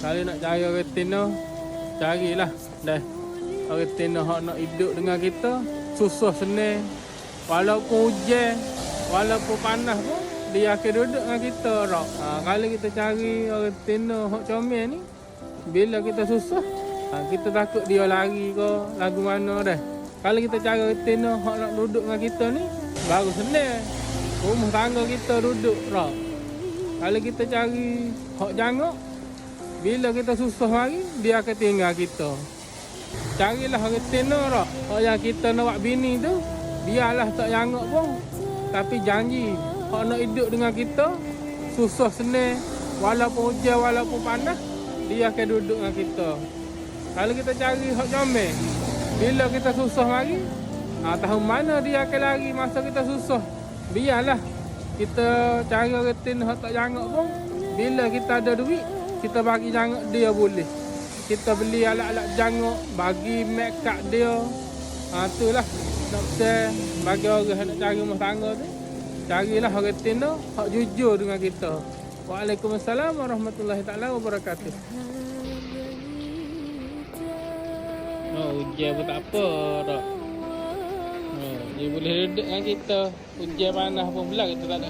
Kalau nak cari orang tino, carilah. Dah. Orang tino hak nak hidup dengan kita, susah senang. Walaupun hujan, walaupun panas pun, dia akan duduk dengan kita. Rak. Ha, kalau kita cari orang tino hak comel ni, bila kita susah, ha, kita takut dia lari ke lagu mana dah. Kalau kita cari orang tino hak nak duduk dengan kita ni, baru senang. Rumah tangga kita duduk. Rak. Kalau kita cari hak jangok, bila kita susah lagi, dia akan tinggal kita. Carilah tino rak. Hak yang kita nak buat bini tu, biarlah tak jangok pun. Tapi janji, hak nak hidup dengan kita, susah senang, walaupun hujan, walaupun panas, dia akan duduk dengan kita. Kalau kita cari hak comel, bila kita susah lagi, ha, tahu mana dia akan lari masa kita susah. Biarlah kita cari tin hak tak jangok pun, bila kita ada duit, kita bagi jangok dia boleh. Kita beli alat-alat jangok, bagi make up dia. Ha, itulah share bagi orang yang nak cari rumah tangga tu. Carilah orang tin tu, hak jujur dengan kita. Waalaikumsalam warahmatullahi taala wabarakatuh. Oh, hujan pun tak apa dah. Oh, dia boleh duduk dengan kita. Hujan panas pun pula kita tak ada.